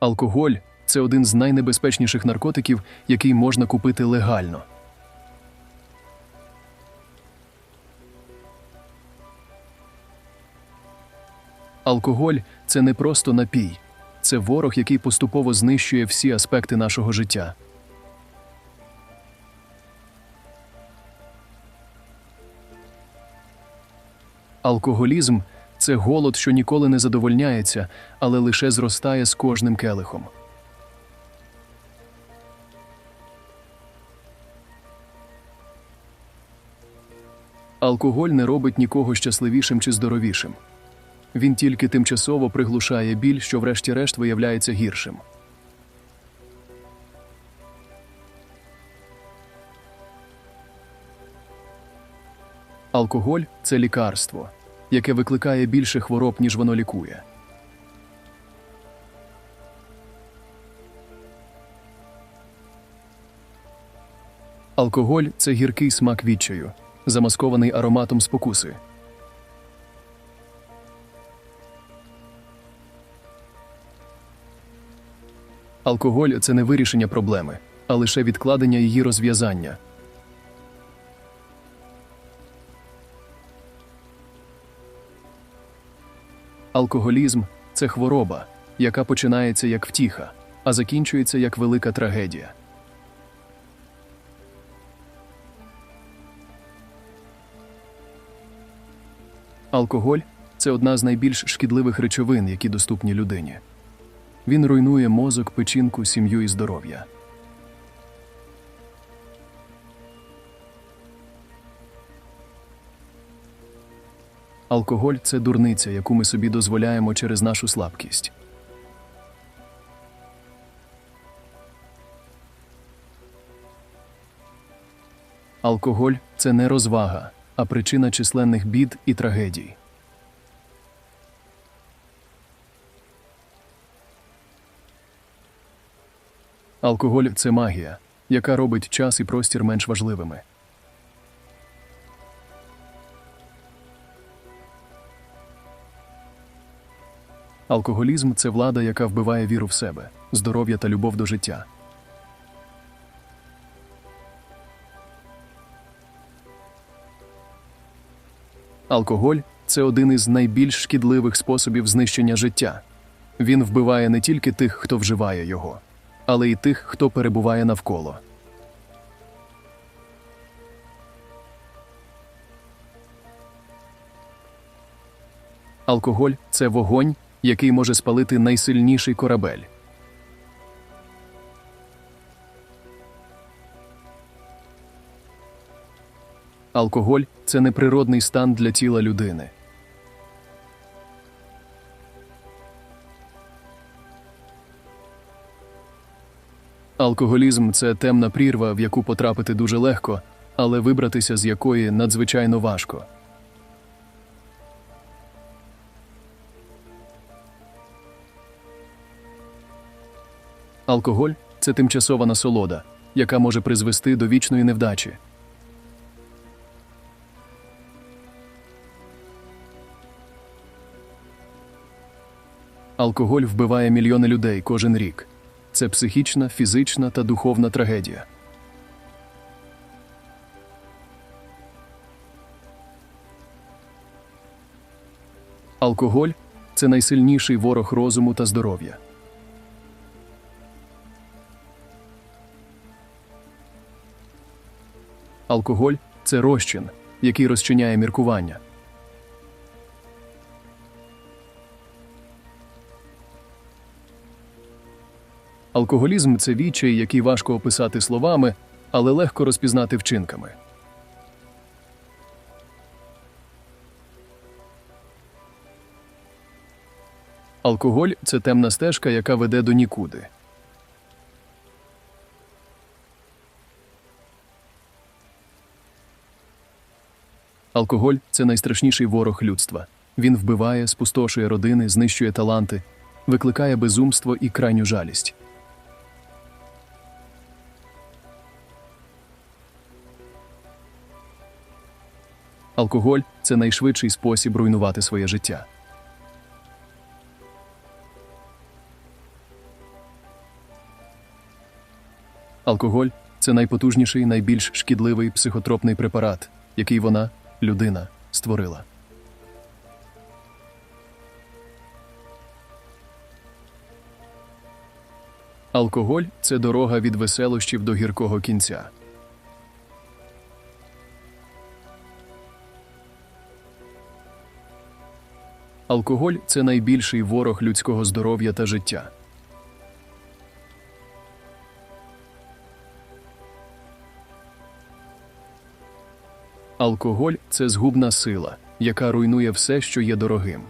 Алкоголь це один з найнебезпечніших наркотиків, який можна купити легально. Алкоголь це не просто напій, це ворог, який поступово знищує всі аспекти нашого життя. Алкоголізм це голод, що ніколи не задовольняється, але лише зростає з кожним келихом. Алкоголь не робить нікого щасливішим чи здоровішим. Він тільки тимчасово приглушає біль, що врешті-решт виявляється гіршим. Алкоголь це лікарство, яке викликає більше хвороб, ніж воно лікує. Алкоголь це гіркий смак відчаю, замаскований ароматом спокуси. Алкоголь це не вирішення проблеми, а лише відкладення її розв'язання. Алкоголізм це хвороба, яка починається як втіха, а закінчується як велика трагедія. Алкоголь це одна з найбільш шкідливих речовин, які доступні людині. Він руйнує мозок, печінку, сім'ю і здоров'я. Алкоголь це дурниця, яку ми собі дозволяємо через нашу слабкість. Алкоголь це не розвага, а причина численних бід і трагедій. Алкоголь це магія, яка робить час і простір менш важливими. Алкоголізм це влада, яка вбиває віру в себе, здоров'я та любов до життя. Алкоголь це один із найбільш шкідливих способів знищення життя. Він вбиває не тільки тих, хто вживає його, але й тих, хто перебуває навколо. Алкоголь це вогонь, який може спалити найсильніший корабель. Алкоголь це неприродний стан для тіла людини. Алкоголізм це темна прірва, в яку потрапити дуже легко, але вибратися з якої надзвичайно важко. Алкоголь це тимчасова насолода, яка може призвести до вічної невдачі. Алкоголь вбиває мільйони людей кожен рік. Це психічна, фізична та духовна трагедія. Алкоголь це найсильніший ворог розуму та здоров'я. Алкоголь це розчин, який розчиняє міркування. Алкоголізм це відчай, який важко описати словами, але легко розпізнати вчинками. Алкоголь це темна стежка, яка веде до нікуди. Алкоголь це найстрашніший ворог людства. Він вбиває, спустошує родини, знищує таланти, викликає безумство і крайню жалість. Алкоголь це найшвидший спосіб руйнувати своє життя. Алкоголь це найпотужніший, найбільш шкідливий психотропний препарат, який вона, людина, створила. Алкоголь це дорога від веселощів до гіркого кінця. Алкоголь це найбільший ворог людського здоров'я та життя. Алкоголь це згубна сила, яка руйнує все, що є дорогим.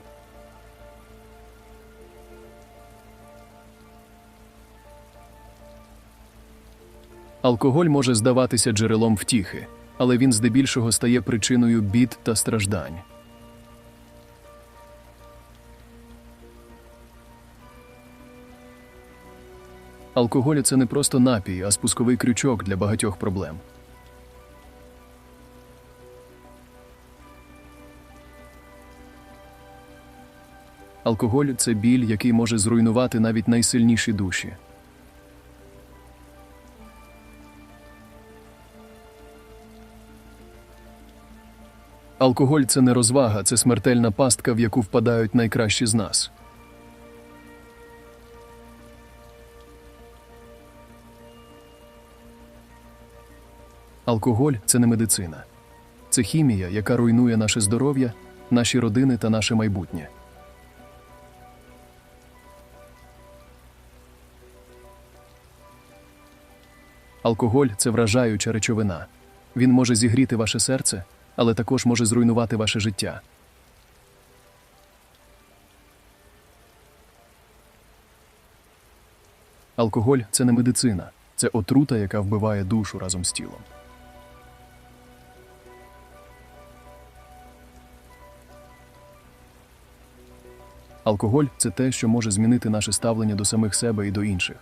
Алкоголь може здаватися джерелом втіхи, але він здебільшого стає причиною бід та страждань. Алкоголь це не просто напій, а спусковий крючок для багатьох проблем. Алкоголь це біль, який може зруйнувати навіть найсильніші душі. Алкоголь це не розвага, це смертельна пастка, в яку впадають найкращі з нас. Алкоголь це не медицина. Це хімія, яка руйнує наше здоров'я, наші родини та наше майбутнє. Алкоголь це вражаюча речовина. Він може зігріти ваше серце, але також може зруйнувати ваше життя. Алкоголь це не медицина, це отрута, яка вбиває душу разом з тілом. Алкоголь це те, що може змінити наше ставлення до самих себе і до інших.